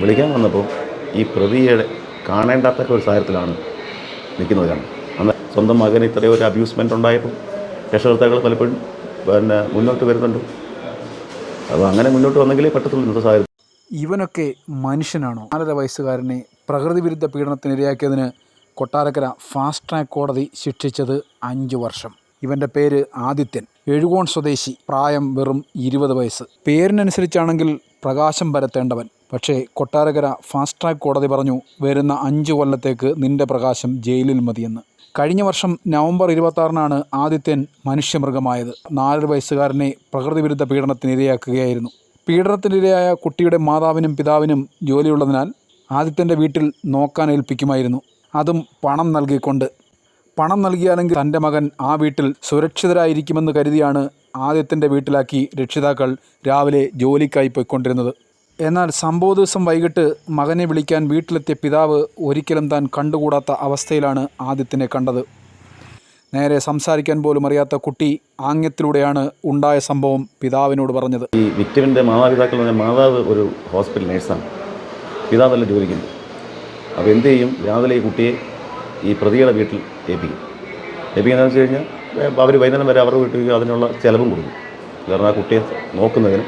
വിളിക്കാൻ വന്നപ്പോൾ ഈ പ്രതിയെ കാണേണ്ടാത്ത ഒരു സാഹചര്യത്തിലാണ് നിൽക്കുന്നവരാണ് അന്ന് സ്വന്തം മകന് ഇത്രയും ഒരു അബ്യൂസ്മെന്റ് ഉണ്ടായപ്പോൾ രക്ഷകർത്താക്കൾ പലപ്പോഴും പിന്നെ മുന്നോട്ട് വരുന്നുണ്ട്. അപ്പോൾ അങ്ങനെ മുന്നോട്ട് വന്നെങ്കിലേ പറ്റത്തുള്ളൂ ഇന്നത്തെ സാഹചര്യം. ഇവനൊക്കെ മനുഷ്യനാണോ? നാലര വയസ്സുകാരനെ പ്രകൃതി വിരുദ്ധ പീഡനത്തിനിരയാക്കിയതിന് കൊട്ടാരക്കര ഫാസ്റ്റ് ട്രാക്ക് കോടതി ശിക്ഷിച്ചത് അഞ്ച് വർഷം. ഇവന്റെ പേര് ആദിത്യൻ. എഴുകോൺ സ്വദേശി. പ്രായം വെറും ഇരുപത് വയസ്സ്. പേരിനനുസരിച്ചാണെങ്കിൽ പ്രകാശം പരത്തേണ്ടവൻ. പക്ഷേ കൊട്ടാരകര ഫാസ്റ്റ് ട്രാക്ക് കോടതി പറഞ്ഞു വരുന്ന അഞ്ചു കൊല്ലത്തേക്ക് നിന്റെ പ്രകാശം ജയിലിൽ മതിയെന്ന്. കഴിഞ്ഞ വർഷം നവംബർ ഇരുപത്താറിനാണ് ആദിത്യൻ മനുഷ്യമൃഗമായത്. നാലര വയസ്സുകാരനെ പ്രകൃതി വിരുദ്ധ പീഡനത്തിനിരയാക്കുകയായിരുന്നു പീഡനത്തിനിരയായ കുട്ടിയുടെ മാതാവിനും പിതാവിനും ജോലിയുള്ളതിനാൽ ആദിത്യന്റെ വീട്ടിൽ നോക്കാൻ ഏൽപ്പിക്കുമായിരുന്നു. അതും പണം നൽകിക്കൊണ്ട്. പണം നൽകിയാലെങ്കിൽ തന്റെ മകൻ ആ വീട്ടിൽ സുരക്ഷിതരായിരിക്കുമെന്ന് കരുതിയാണ് ആദിത്യന്റെ വീട്ടിലാക്കി രക്ഷിതാക്കൾ രാവിലെ ജോലിക്കായി പോയിക്കൊണ്ടിരുന്നത്. എന്നാൽ സംഭവ ദിവസം വൈകിട്ട് മകനെ വിളിക്കാൻ വീട്ടിലെത്തിയ പിതാവ് ഒരിക്കലും താൻ കണ്ടുകൂടാത്ത അവസ്ഥയിലാണ് ആദിത്യനെ കണ്ടത്. നേരെ സംസാരിക്കാൻ പോലും അറിയാത്ത കുട്ടി ആംഗ്യത്തിലൂടെയാണ് ഉണ്ടായ സംഭവം പിതാവിനോട് പറഞ്ഞത്. ഈ വിക്ടറിന്റെ മാതാപിതാക്കൾ എന്ന് പറഞ്ഞാൽ മാതാവ് ഒരു ഹോസ്പിറ്റൽ നേഴ്സാണ്. പിതാവല്ല ജോലിക്കുന്നു അപ്പോൾ എന്ത് ചെയ്യും? രാവിലെ ഈ കുട്ടിയെ ഈ പ്രതിയുടെ വീട്ടിൽ ഏൽപ്പിക്കും. ഏൽപ്പിക്കുന്നതെന്ന് വെച്ച് കഴിഞ്ഞാൽ അവർ വൈകുന്നേരം വരെ അവരുടെ വീട്ടിൽ അതിനുള്ള ചിലവും കൊടുക്കും. കാരണം ആ കുട്ടിയെ നോക്കുന്നതിന്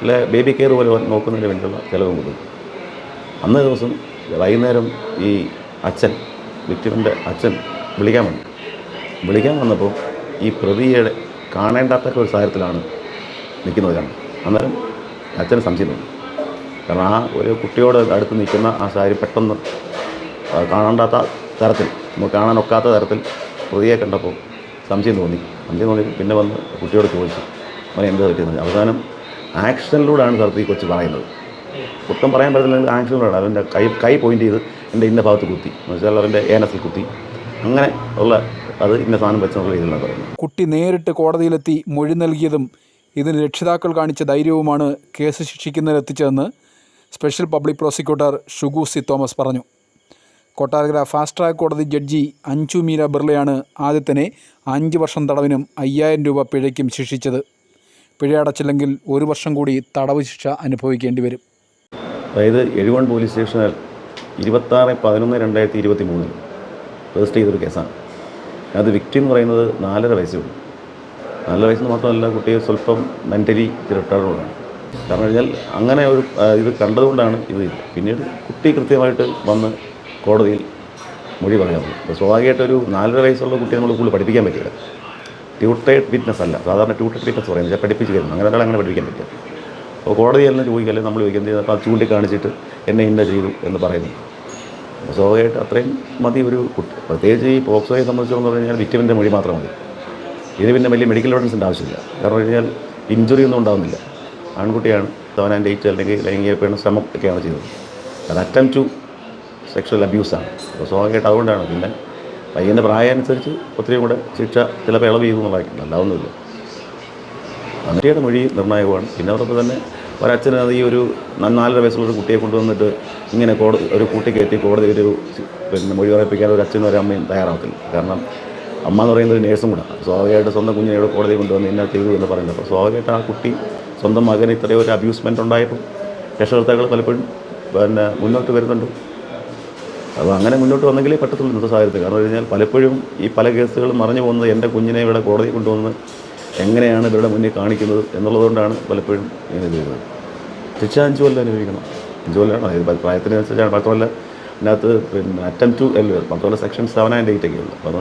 അല്ലെ ബേബി കെയർ പോലെ നോക്കുന്നതിന് വേണ്ടിയുള്ള ചിലവ് കൊടുക്കും അന്നേ ദിവസം വൈകുന്നേരം ഈ അച്ഛൻ വിക്ടിമിന്റെ അച്ഛൻ വിളിക്കാൻ വന്നു. വിളിക്കാൻ വന്നപ്പോൾ ഈ പ്രതിയുടെ കാണേണ്ടാത്ത ഒരു സാഹചര്യത്തിലാണ് നിൽക്കുന്നവരാണ് അന്നേരം അച്ഛന് സംശയം തോന്നി. കാരണം ആ ഒരു കുട്ടിയോട് അടുത്ത് നിൽക്കുന്ന ആ സാഹചര്യം പെട്ടെന്ന് കാണേണ്ടാത്ത തരത്തിൽ നമുക്ക് കാണാനൊക്കാത്ത തരത്തിൽ പ്രതിയെ കണ്ടപ്പോൾ സംശയം തോന്നി. സംശയം തോന്നി പിന്നെ വന്ന് കുട്ടിയോട് ചോദിച്ചു അവൻ എന്താ പറ്റിയെന്ന്? അവസാനം ആക്ഷനിലൂടെയാണ് സാർ ഈ കൊച്ച് പറയുന്നത്. കുറ്റം പറയാൻ പറ്റില്ലെങ്കിൽ ആക്ഷനിലൂടെ അവന്റെ കൈ കൈ പോയിന്റ് ചെയ്ത് എന്റെ ഇന്ന ഭാഗത്ത് കുത്തി. എന്ന് വെച്ചാൽ അവന്റെ ഏനസിൽ കുത്തി. അങ്ങനെ ഉള്ള അത് ഇന്ന സാധനം വെച്ചെന്നുള്ള രീതിയിലാണ് പറയുന്നത്. കുട്ടി നേരിട്ട് കോടതിയിലെത്തി മൊഴി നൽകിയതും ഇതിന് രക്ഷിതാക്കൾ കാണിച്ച ധൈര്യവുമാണ് case ശിക്ഷിക്കുന്നതിലെത്തിച്ചതെന്ന് special public prosecutor Shugu C Thomas പറഞ്ഞു. കൊട്ടാരക്കര ഫാസ്റ്റ് ട്രാക്ക് കോടതി ജഡ്ജി അഞ്ചു മീര ബിർളയാണ് ആദ്യത്തിനെ അഞ്ച് വർഷം തടവിനും അയ്യായിരം രൂപ പിഴയ്ക്കും ശിക്ഷിച്ചത്. പിഴ അടച്ചില്ലെങ്കിൽ ഒരു വർഷം കൂടി തടവ് ശിക്ഷ അനുഭവിക്കേണ്ടി വരും. അതായത് എഴുവൺ പോലീസ് സ്റ്റേഷനിൽ ഇരുപത്താറ് പതിനൊന്ന് രണ്ടായിരത്തി ഇരുപത്തി മൂന്നിൽ രജിസ്റ്റർ ചെയ്തൊരു കേസാണ്. അത് വിക്ടി എന്ന് പറയുന്നത് നാലര വയസ്സേ ഉള്ളൂ. നാലര വയസ്സ് മാത്രമല്ല കുട്ടിയെ സ്വല്പം മെന്റലി റിട്ടയർഡാണ് കാരണം കഴിഞ്ഞാൽ അങ്ങനെ ഒരു ഇത് കണ്ടതുകൊണ്ടാണ് ഇത്. പിന്നീട് കുട്ടി കൃത്യമായിട്ട് വന്ന് കോടതിയിൽ മൊഴി പറയാറുള്ളൂ അപ്പോൾ സ്വാഭാവികമായിട്ട് ഒരു നാലര വയസ്സുള്ള കുട്ടിയെ നമ്മൾ കൂടുതൽ പഠിപ്പിക്കാൻ പറ്റില്ല. ട്യൂട്ടേഡ് വിറ്റ്നസ് അല്ല. സാധാരണ ട്യൂട്ടേഡ് വിറ്റ്നസ് പറയുന്നത് പഠിപ്പിച്ച് തരുന്നു അങ്ങനെ ഒരാളെ അങ്ങനെ പഠിപ്പിക്കാൻ പറ്റില്ല. അപ്പോൾ കോടതി നിന്ന് ചോദിക്കല്ലേ നമ്മൾ ചോദിക്കുന്നത്? അപ്പോൾ അത് ചൂണ്ടിക്കാണിച്ചിട്ട് എന്നെ ഇന്ന ചെയ്തു എന്ന് പറയുന്നു. സ്വാഭാവികമായിട്ട് അത്രയും മതി ഒരു കുട്ടി. പ്രത്യേകിച്ച് ഈ പോക്സോയെ സംബന്ധിച്ചെന്ന് പറഞ്ഞു കഴിഞ്ഞാൽ വിക്ടിമിന്റെ മൊഴി മാത്രം മതി. ഇത് പിന്നെ വലിയ മെഡിക്കൽ എവിഡൻസിന്റെ ആവശ്യമില്ല. കാരണം കഴിഞ്ഞാൽ ഇഞ്ചുറി ഒന്നും ഉണ്ടാകുന്നില്ല ആൺകുട്ടിയാണ് സെവൻ ഡേറ്റ് അല്ലെങ്കിൽ ലൈംഗിക പീഡന ശ്രമം ഒക്കെയാണ് ചെയ്തത്. അത് അറ്റംപ്റ്റ് ടു സെക്ഷൽ അബ്യൂസാണ് അപ്പോൾ സ്വാഭാവികമായിട്ട് അതുകൊണ്ടാണ് പിന്നെ പയ്യന്റെ പ്രായം അനുസരിച്ച് ഒത്തിരി കൂടെ ശിക്ഷ ചിലപ്പോൾ ഇളവ് ചെയ്തു എന്നുള്ളതായിരിക്കും അല്ലാതൊന്നുമില്ല. അന്നേരയുടെ മൊഴി നിർണായകമാണ്. പിന്നെ അതോടൊപ്പം തന്നെ ഒരച്ഛന് ഈ ഒരു നാലര വയസ്സുള്ള ഒരു കുട്ടിയെ കൊണ്ടുവന്നിട്ട് ഇങ്ങനെ കോടതി ഒരു കൂട്ടി കയറ്റി കോടതി ഒരു പിന്നെ മൊഴി പറയിപ്പിക്കാൻ ഒരു അച്ഛനും ഒരു അമ്മയും തയ്യാറാവത്തില്ല. കാരണം അമ്മ എന്ന് പറയുന്നത് ഒരു നേഴ്സും കൂടെ. സ്വാഭാവികമായിട്ട് സ്വന്തം കുഞ്ഞിനെ ഇവിടെ കോടതി കൊണ്ടുവന്ന് ഇന്ന ചെയ്തു എന്ന് പറയുന്നത്. അപ്പോൾ സ്വാഭാവികമായിട്ട് ആ കുട്ടി സ്വന്തം മകന് ഇത്രയും ഒരു അബ്യൂസ്മെന്റ് ഉണ്ടായപ്പോൾ രക്ഷകർത്താക്കൾ പലപ്പോഴും പിന്നെ മുന്നോട്ട് വരുന്നുണ്ട്. അപ്പോൾ അങ്ങനെ മുന്നോട്ട് വന്നെങ്കിലേ പറ്റത്തുള്ളൂ ഇന്നത്തെ സാഹചര്യത്തിൽ. കാരണം കഴിഞ്ഞാൽ പലപ്പോഴും ഈ പല കേസുകളും മറിഞ്ഞു പോകുന്നത് എന്റെ കുഞ്ഞിനെ ഇവിടെ കോടതി കൊണ്ടുവന്ന് എങ്ങനെയാണ് ഇവരുടെ മുന്നിൽ കാണിക്കുന്നത് എന്നുള്ളതുകൊണ്ടാണ് പലപ്പോഴും ഇങ്ങനെ ചെയ്യുന്നത് ശിക്ഷ അഞ്ച് കൊല്ലം അനുഭവിക്കണം. അഞ്ച് കൊല്ലമാണ് അതായത് പ്രായത്തിനനുസരിച്ചാണ്. പത്ത് കൊല്ലം അതിനകത്ത് പിന്നെ അറ്റംപ്റ്റ് അല്ല പത്ത് കൊല്ലം സെക്ഷൻ സെവൻ ആൻഡ് എയ്റ്റ് ഒക്കെ ഉള്ളൂ അപ്പോൾ